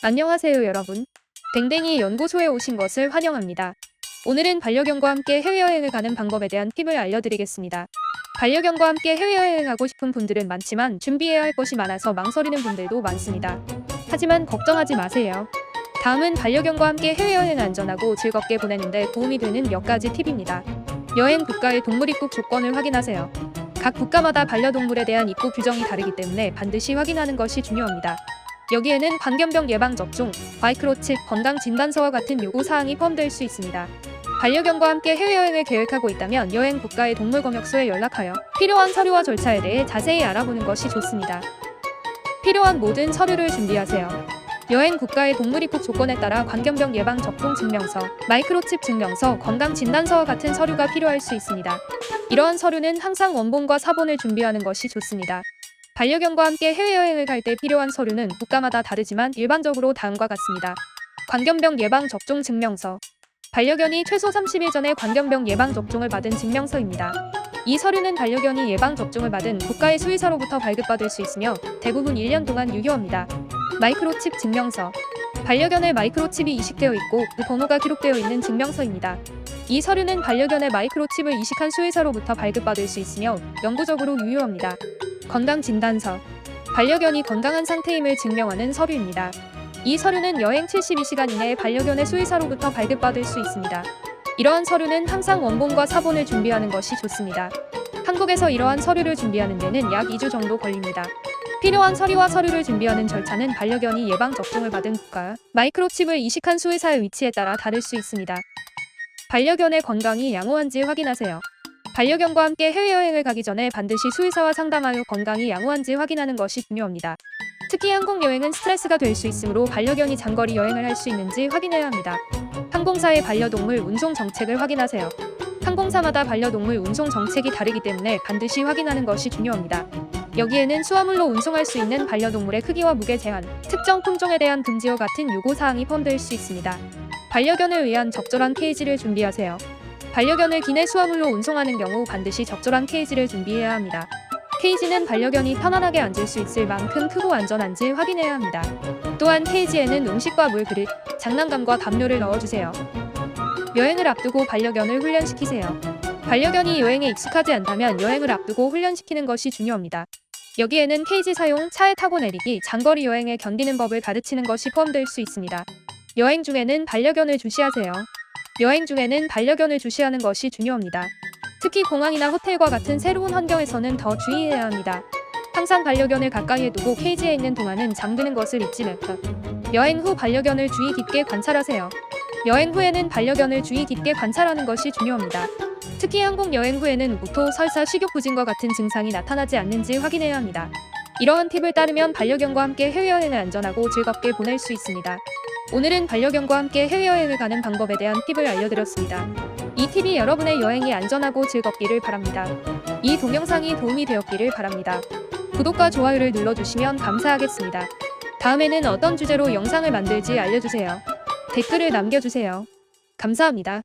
안녕하세요 여러분. 댕댕이 연구소에 오신 것을 환영합니다. 오늘은 반려견과 함께 해외여행을 가는 방법에 대한 팁을 알려드리겠습니다. 반려견과 함께 해외여행을 가고 싶은 분들은 많지만 준비해야 할 것이 많아서 망설이는 분들도 많습니다. 하지만 걱정하지 마세요. 다음은 반려견과 함께 해외여행 안전하고 즐겁게 보내는데 도움이 되는 몇 가지 팁입니다. 여행 국가의 동물 입국 조건을 확인하세요. 각 국가마다 반려동물에 대한 입국 규정이 다르기 때문에 반드시 확인하는 것이 중요합니다. 여기에는 광견병 예방 접종, 마이크로칩, 건강 진단서와 같은 요구 사항이 포함될 수 있습니다. 반려견과 함께 해외여행을 계획하고 있다면 여행 국가의 동물검역소에 연락하여 필요한 서류와 절차에 대해 자세히 알아보는 것이 좋습니다. 필요한 모든 서류를 준비하세요. 여행 국가의 동물 입국 조건에 따라 광견병 예방 접종 증명서, 마이크로칩 증명서, 건강 진단서와 같은 서류가 필요할 수 있습니다. 이러한 서류는 항상 원본과 사본을 준비하는 것이 좋습니다. 반려견과 함께 해외여행을 갈 때 필요한 서류는 국가마다 다르지만 일반적으로 다음과 같습니다. 광견병 예방 접종 증명서. 반려견이 최소 30일 전에 광견병 예방 접종을 받은 증명서입니다. 이 서류는 반려견이 예방 접종을 받은 국가의 수의사로부터 발급받을 수 있으며 대부분 1년 동안 유효합니다. 마이크로칩 증명서. 반려견의 마이크로칩이 이식되어 있고 그 번호가 기록되어 있는 증명서입니다. 이 서류는 반려견의 마이크로칩을 이식한 수의사로부터 발급받을 수 있으며 영구적으로 유효합니다. 건강 진단서. 반려견이 건강한 상태임을 증명하는 서류입니다. 이 서류는 여행 72시간 이내에 반려견의 수의사로부터 발급받을 수 있습니다. 이러한 서류는 항상 원본과 사본을 준비하는 것이 좋습니다. 한국에서 이러한 서류를 준비하는 데는 약 2주 정도 걸립니다. 필요한 서류와 서류를 준비하는 절차는 반려견이 예방 접종을 받은 국가, 마이크로칩을 이식한 수의사의 위치에 따라 다를 수 있습니다. 반려견의 건강이 양호한지 확인하세요. 반려견과 함께 해외여행을 가기 전에 반드시 수의사와 상담하여 건강이 양호한지 확인하는 것이 중요합니다. 특히 항공 여행은 스트레스가 될 수 있으므로 반려견이 장거리 여행을 할 수 있는지 확인해야 합니다. 항공사의 반려동물 운송 정책을 확인하세요. 항공사마다 반려동물 운송 정책이 다르기 때문에 반드시 확인하는 것이 중요합니다. 여기에는 수화물로 운송할 수 있는 반려동물의 크기와 무게 제한, 특정 품종에 대한 금지와 같은 요구 사항이 포함될 수 있습니다. 반려견을 위한 적절한 케이지를 준비하세요. 반려견을 기내 수화물로 운송하는 경우 반드시 적절한 케이지를 준비해야 합니다. 케이지는 반려견이 편안하게 앉을 수 있을 만큼 크고 안전한지 확인해야 합니다. 또한 케이지에는 음식과 물 그릇, 장난감과 담요를 넣어주세요. 여행을 앞두고 반려견을 훈련시키세요. 반려견이 여행에 익숙하지 않다면 여행을 앞두고 훈련시키는 것이 중요합니다. 여기에는 케이지 사용, 차에 타고 내리기, 장거리 여행에 견디는 법을 가르치는 것이 포함될 수 있습니다. 여행 중에는 반려견을 주시하세요. 여행 중에는 반려견을 주시하는 것이 중요합니다. 특히 공항이나 호텔과 같은 새로운 환경에서는 더 주의해야 합니다. 항상 반려견을 가까이에 두고 케이지에 있는 동안은 잠드는 것을 잊지 말까. 여행 후 반려견을 주의 깊게 관찰하세요. 여행 후에는 반려견을 주의 깊게 관찰하는 것이 중요합니다. 특히 항공 여행 후에는 무토, 설사, 식욕 부진과 같은 증상이 나타나지 않는지 확인해야 합니다. 이러한 팁을 따르면 반려견과 함께 해외여행을 안전하고 즐겁게 보낼 수 있습니다. 오늘은 반려견과 함께 해외여행을 가는 방법에 대한 팁을 알려드렸습니다. 이 팁이 여러분의 여행이 안전하고 즐겁기를 바랍니다. 이 동영상이 도움이 되었기를 바랍니다. 구독과 좋아요를 눌러주시면 감사하겠습니다. 다음에는 어떤 주제로 영상을 만들지 알려주세요. 댓글을 남겨주세요. 감사합니다.